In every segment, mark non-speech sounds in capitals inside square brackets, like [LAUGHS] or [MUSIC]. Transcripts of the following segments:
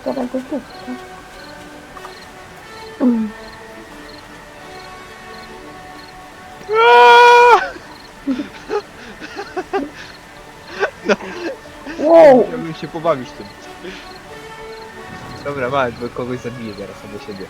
Starego chłopca. Mm. Wow! Chciałbym się pobawić tym. Dobra, mać, bo kogoś zabiję zaraz albo siebie.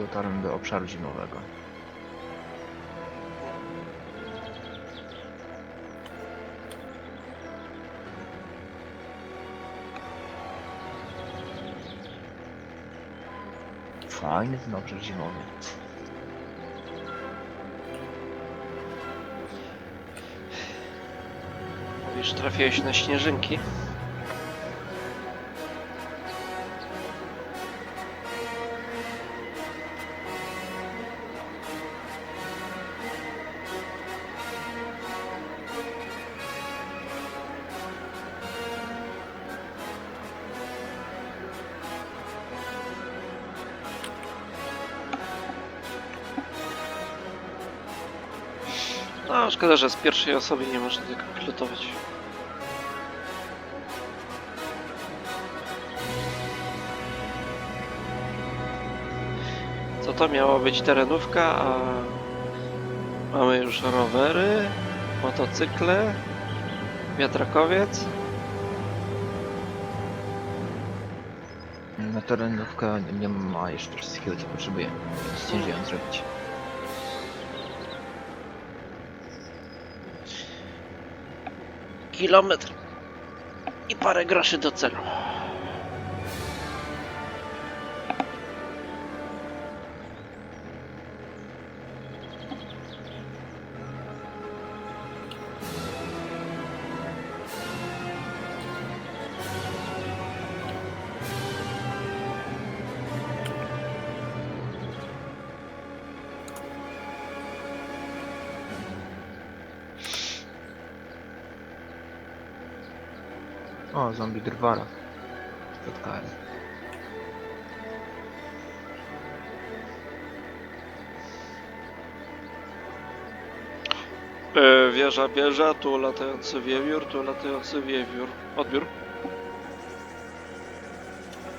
Dotarłem do obszaru zimowego. Fajny ten obszar zimowy. Mówisz, trafiłeś na śnieżynki? No, szkoda, że z pierwszej osoby nie można tego pilotować. Co to miała być terenówka, a mamy już rowery, motocykle, wiatrakowiec. Na terenówka nie, nie ma jeszcze wszystkiego co potrzebuje. Ciężej ją zrobić. Kilometr i parę groszy do celu. O, zombie drwala. Spotkałem. E, wieża, wieża, tu latający wiewiór, tu latający wiewiór. Odbiór.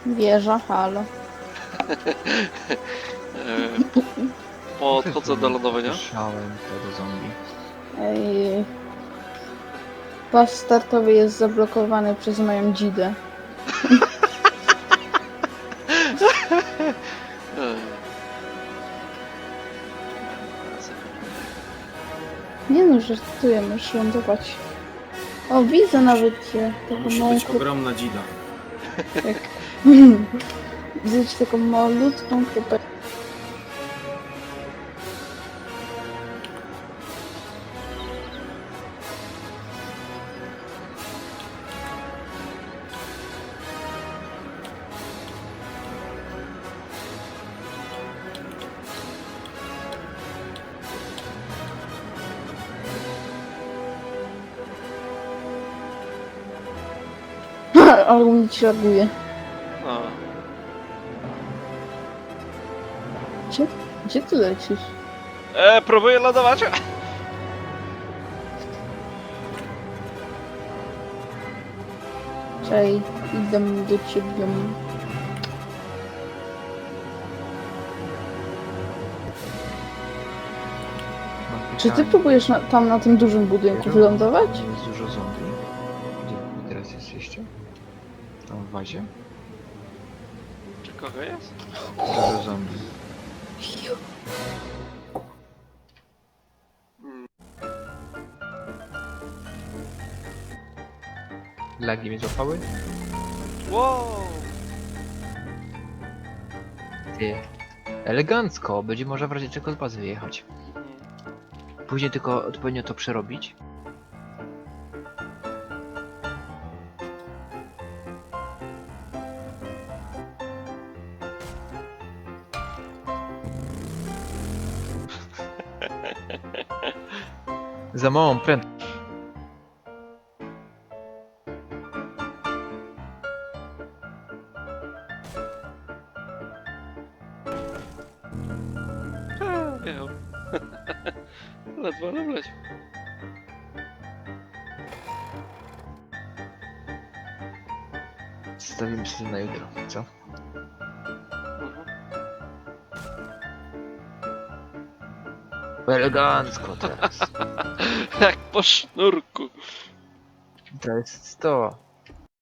Wieża, halo. E, podchodzę do lądowania. Słyszałem to do zombie. Ej. Pas startowy jest zablokowany przez moją dzidę. [LAUGHS] Nie no, żartuję, możesz lądować. O, widzę nawet cię. Taką Musi małą być kru- ogromna dzida. jak... [LAUGHS] Widzę ci taką malutką kropę. Ale u mnie ci reaguje. a, Gdzie, gdzie ty lecisz? e, próbuję lądować. Czej, idę do ciebie. Mam Czy ty pytanie. próbujesz na, tam na tym dużym budynku wylądować? Jest dużo zombie. Gdzie teraz jesteście? Tam w bazie? Czy kogo jest? Dużo zombie. Lagi mnie złapały? Wow! Ty. Elegancko, będzie można w razie czego z bazy wyjechać. Później tylko odpowiednio to przerobić. Za małą prędkość. Ledwo. Zostawimy sobie na jutro, co? Elegancko teraz. [LAUGHS] Jak po sznurku. To jest to.